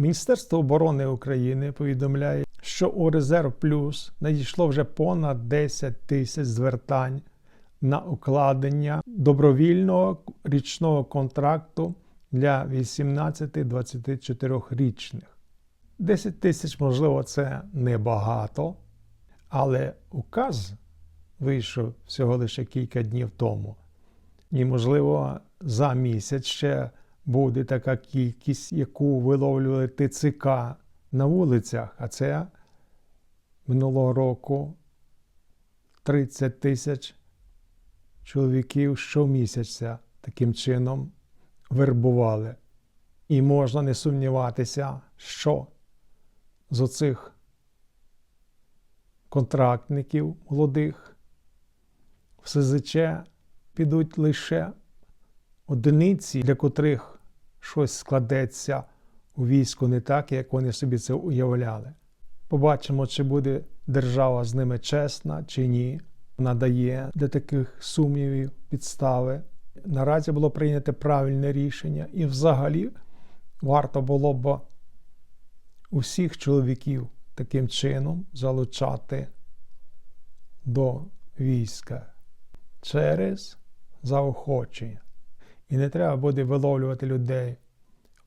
Міністерство оборони України повідомляє, що у Резерв Плюс надійшло вже понад 10 тисяч звертань на укладення добровільного річного контракту для 18-24 річних. 10 тисяч, можливо, це небагато, але указ вийшов всього лише кілька днів тому. І, можливо, за місяць ще буде така кількість, яку виловлювали ТЦК на вулицях, а це минулого року 30 тисяч чоловіків щомісяця таким чином вербували. І можна не сумніватися, що з оцих контрактників молодих в СЗЧ підуть лише одиниці, для котрих щось складеться у війську не так, як вони собі це уявляли. Побачимо, чи буде держава з ними чесна чи ні. Надає для таких сумнівів підстави. Наразі було прийнято правильне рішення, і взагалі варто було б усіх чоловіків таким чином залучати до війська через заохочення. І не треба буде виловлювати людей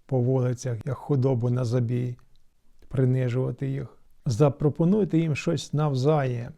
по вулицях, як худобу на забій, принижувати їх. Запропонуйте їм щось навзаєм.